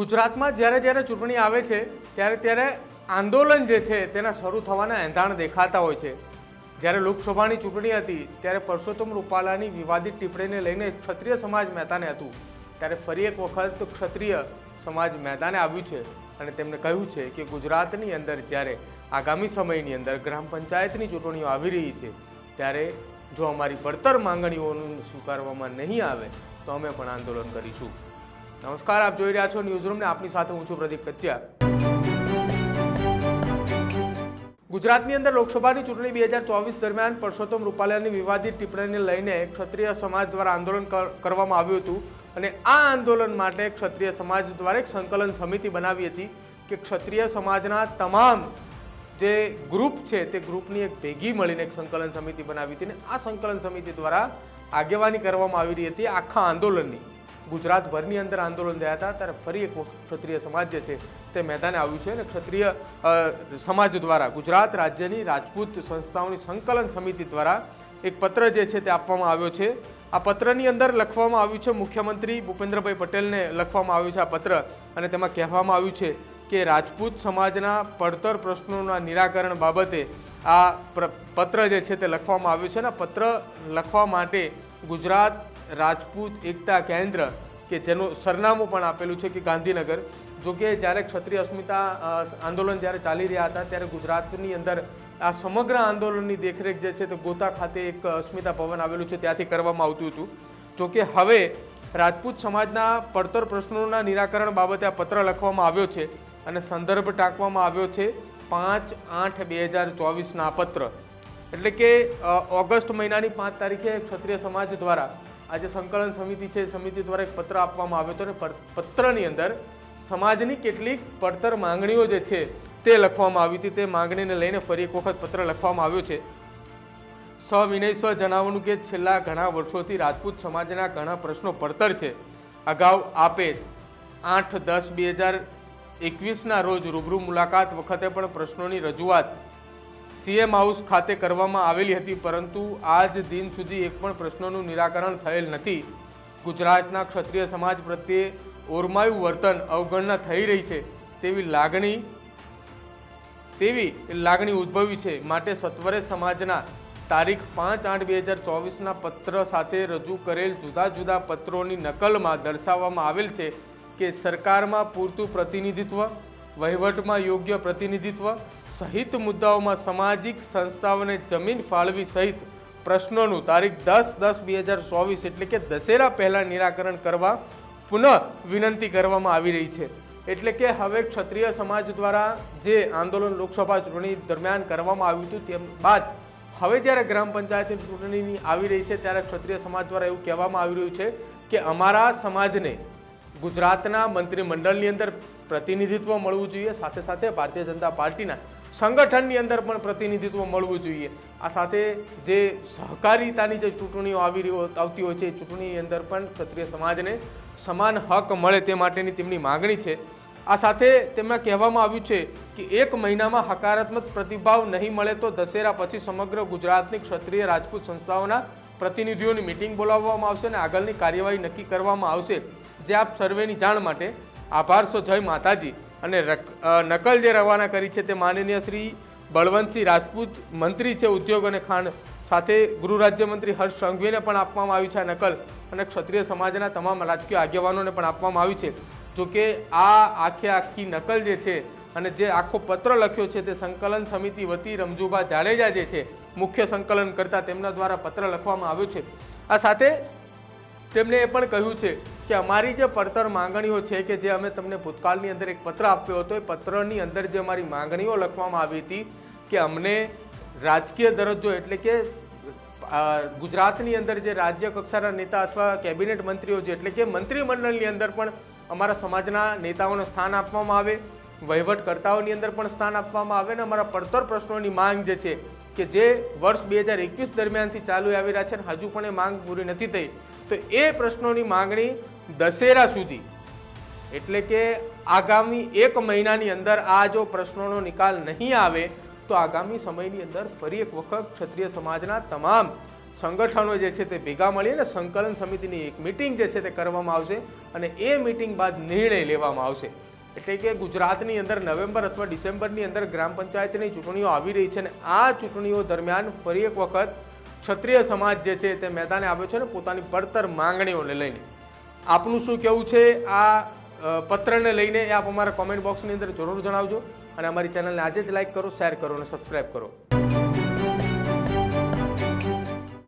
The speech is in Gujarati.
ગુજરાતમાં જ્યારે જ્યારે ચૂંટણી આવે છે, ત્યારે ત્યારે આંદોલન જે છે તેના શરૂ થવાના એંધાણ દેખાતા હોય છે. જ્યારે લોકસભાની ચૂંટણી હતી, ત્યારે પરસોત્તમ રૂપાલાની વિવાદિત ટિપ્પણીને લઈને ક્ષત્રિય સમાજ મહેતાને હતું. ત્યારે ફરી એક વખત ક્ષત્રિય સમાજ મેદાને આવ્યું છે અને તેમણે કહ્યું છે કે ગુજરાતની અંદર જ્યારે આગામી સમયની અંદર ગ્રામ પંચાયતની ચૂંટણીઓ આવી રહી છે, ત્યારે જો અમારી પડતર માંગણીઓનું સ્વીકારવામાં નહીં આવે, તો અમે પણ આંદોલન કરીશું. નમસ્કાર, આપ જોઈ રહ્યા છો ન્યૂઝ રૂમને આપની સાથે હું છું પ્રદીપ કચ્યા ગુજરાતની અંદર લોકસભાની ચૂંટણી બે હજાર ચોવીસ દરમિયાન પરસોત્તમ રૂપાલાની વિવાદિત ટિપ્પણીને લઈને ક્ષત્રિય સમાજ દ્વારા આંદોલન કરવામાં આવ્યું હતું અને આ આંદોલન માટે ક્ષત્રિય સમાજ દ્વારા એક સંકલન સમિતિ બનાવી હતી કે ક્ષત્રિય સમાજના તમામ જે ગ્રુપ છે તે ગ્રુપની એક ભેગી મળીને એક સંકલન સમિતિ બનાવી હતી અને આ સંકલન સમિતિ દ્વારા આગેવાની કરવામાં આવી રહી હતી આખા આંદોલનની. ગુજરાતભરની અંદર આંદોલન થયા હતા, ત્યારે ફરી એક વખત ક્ષત્રિય સમાજ જે છે તે મેદાને આવ્યું છે અને ક્ષત્રિય સમાજ દ્વારા ગુજરાત રાજ્યની રાજપૂત સંસ્થાઓની સંકલન સમિતિ દ્વારા એક પત્ર જે છે તે આપવામાં આવ્યો છે. આ પત્રની અંદર લખવામાં આવ્યું છે, મુખ્યમંત્રી ભૂપેન્દ્રભાઈ પટેલને લખવામાં આવ્યું છે આ પત્ર અને તેમાં કહેવામાં આવ્યું છે કે રાજપૂત સમાજના પડતર પ્રશ્નોના નિરાકરણ બાબતે આ પત્ર જે છે તે લખવામાં આવ્યું છે અને પત્ર લખવા માટે ગુજરાત રાજપૂત એકતા કેન્દ્ર કે જેનું સરનામું પણ આપેલું છે કે ગાંધીનગર. જો કે જ્યારે ક્ષત્રિય અસ્મિતા આંદોલન જ્યારે ચાલી રહ્યા હતા, ત્યારે ગુજરાતની અંદર આ સમગ્ર આંદોલનની દેખરેખ જે છે તે ગોતા ખાતે એક અસ્મિતા ભવન આવેલું છે, ત્યાંથી કરવામાં આવતું હતું. જો કે હવે રાજપૂત સમાજના પડતર પ્રશ્નોના નિરાકરણ બાબતે આ પત્ર લખવામાં આવ્યો છે અને સંદર્ભ ટાંકવામાં આવ્યો છે પાંચ આઠ બે હજાર ચોવીસના પત્ર. એટલે કે ઓગસ્ટ મહિનાની પાંચ તારીખે ક્ષત્રિય સમાજ દ્વારા આજે સંકલન સમિતિ છે, સમિતિ દ્વારા એક પત્ર આપવામાં આવ્યો હતો અને પત્રની અંદર સમાજની કેટલીક પડતર માંગણીઓ જે છે તે લખવામાં આવી હતી. તે માંગણીને લઈને ફરી એક વખત પત્ર લખવામાં આવ્યો છે. સવિનય સ્વ જણાવવાનું કે છેલ્લા ઘણા વર્ષોથી રાજપૂત સમાજના ઘણા પ્રશ્નો પડતર છે. અગાઉ આપે આઠ દસ બે હજાર એકવીસના રોજ રૂબરૂ મુલાકાત વખતે પણ પ્રશ્નોની રજૂઆત સીએમ હાઉસ ખાતે કરવામાં આવેલી હતી, પરંતુ આજ દિન સુધી એક પણ પ્રશ્નોનું નિરાકરણ થયેલ નથી. ગુજરાતના ક્ષત્રિય સમાજ પ્રત્યે ઓરમાયું વર્તન અવગણના થઈ રહી છે. તેવી લાગણી તેવી લાગણી ઉદ્ભવી છે. માટે સત્વરે સમાજના તારીખ પાંચ આઠ બે હજાર ચોવીસના પત્ર સાથે રજૂ કરેલ જુદા જુદા પત્રોની નકલમાં દર્શાવવામાં આવેલ છે કે સરકારમાં પૂરતું પ્રતિનિધિત્વ વહીવટમાં યોગ્ય પ્રતિનિધિત્વ, સહિત મુદ્દાઓમાં સામાજિક સંસ્થાઓને જમીન ફાળવી સહિત પ્રશ્નોનું તારીખ દસ દસ બે હજાર ચોવીસ એટલે કે દશેરા પહેલાં નિરાકરણ કરવા પુનઃ વિનંતી કરવામાં આવી રહી છે. એટલે કે હવે ક્ષત્રિય સમાજ દ્વારા જે આંદોલન લોકસભા ચૂંટણી દરમિયાન કરવામાં આવ્યું હતું તેમ બાદ હવે જ્યારે ગ્રામ પંચાયતની ચૂંટણીની આવી રહી છે ત્યારે ક્ષત્રિય સમાજ દ્વારા એવું કહેવામાં આવી રહ્યું છે કે અમારા સમાજને ગુજરાતના મંત્રીમંડળની અંદર પ્રતિનિધિત્વ મળવું જોઈએ. સાથે સાથે ભારતીય જનતા પાર્ટીના સંગઠનની અંદર પણ પ્રતિનિધિત્વ મળવું જોઈએ. આ સાથે જે સહકારિતાની જે ચૂંટણીઓ આવી રહી આવતી હોય છે, એ ચૂંટણીની અંદર પણ ક્ષત્રિય સમાજને સમાન હક મળે તે માટેની તેમની માગણી છે. આ સાથે તેમાં કહેવામાં આવ્યું છે કે એક મહિનામાં હકારાત્મક પ્રતિભાવ નહીં મળે તો દશેરા પછી સમગ્ર ગુજરાતની ક્ષત્રિય રાજપૂત સંસ્થાઓના પ્રતિનિધિઓની મિટિંગ બોલાવવામાં આવશે અને આગળની કાર્યવાહી નક્કી કરવામાં આવશે. જે આપ સર્વેની જાણ માટે આભાર સો જય માતાજી. અને નકલ જે રવાના કરી છે તે માનનીય શ્રી બળવંતસિંહ રાજપૂત મંત્રી છે ઉદ્યોગ અને ખાણ સાથે ગૃહ રાજ્યમંત્રી હર્ષ સંઘવીને પણ આપવામાં આવી છે આ નકલ. અને ક્ષત્રિય સમાજના તમામ રાજકીય આગેવાનોને પણ આપવામાં આવી છે. જોકે આ આખે આખી નકલ જે છે અને જે આખો પત્ર લખ્યો છે તે સંકલન સમિતિ વતી રમજુભા જાડેજા જે છે મુખ્ય સંકલન કરતા તેમના દ્વારા પત્ર લખવામાં આવ્યો છે. આ સાથે તેમણે એ પણ કહ્યું છે કે અમારી જે પડતર માંગણીઓ છે કે જે અમે તમને ભૂતકાળની અંદર એક પત્ર આપ્યો હતો, એ પત્રની અંદર જે અમારી માંગણીઓ લખવામાં આવી હતી કે અમને રાજકીય દરજ્જો એટલે કે ગુજરાતની અંદર જે રાજ્ય કક્ષાના નેતા અથવા કેબિનેટ મંત્રીઓ છે, એટલે કે મંત્રીમંડળની અંદર પણ અમારા સમાજના નેતાઓને સ્થાન આપવામાં આવે, વહીવટકર્તાઓની અંદર પણ સ્થાન આપવામાં આવે અને અમારા પડતર પ્રશ્નોની માંગ જે છે કે જે વર્ષ બે હજાર એકવીસ દરમિયાનથી ચાલુ આવી રહ્યા છે અને હજુ પણ એ માંગ પૂરી નથી થઈ. તો એ પ્રશ્નોની માંગણી દશેરા સુધી. એટલે કે આગામી એક મહિનાની અંદર આ જો પ્રશ્નોનો નિકાલ નહીં આવે, તો આગામી સમયની અંદર ફરી એક વખત ક્ષત્રિય સમાજના તમામ સંગઠનો જે છે તે ભેગા મળી અને સંકલન સમિતિની એક મિટિંગ જે છે તે કરવામાં આવશે અને એ મિટિંગ બાદ નિર્ણય લેવામાં આવશે. એટલે કે ગુજરાતની અંદર નવેમ્બર અથવા ડિસેમ્બરની અંદર ગ્રામ પંચાયતની ચૂંટણીઓ આવી રહી છે અને આ ચૂંટણીઓ દરમિયાન ફરી એક વખત ક્ષત્રિય સમાજ જે છે તે મેદાને આવ્યો છે ને પોતાની પડતર માંગણીઓને લઈને. આપનું શું કહેવું છે? આ પત્રને લઈને આપ અમારા કોમેન્ટ બોક્સની અંદર જરૂર જણાવજો અને અમારી ચેનલને આજે જ લાઈક કરો શેર કરો અને સબસ્ક્રાઈબ કરો.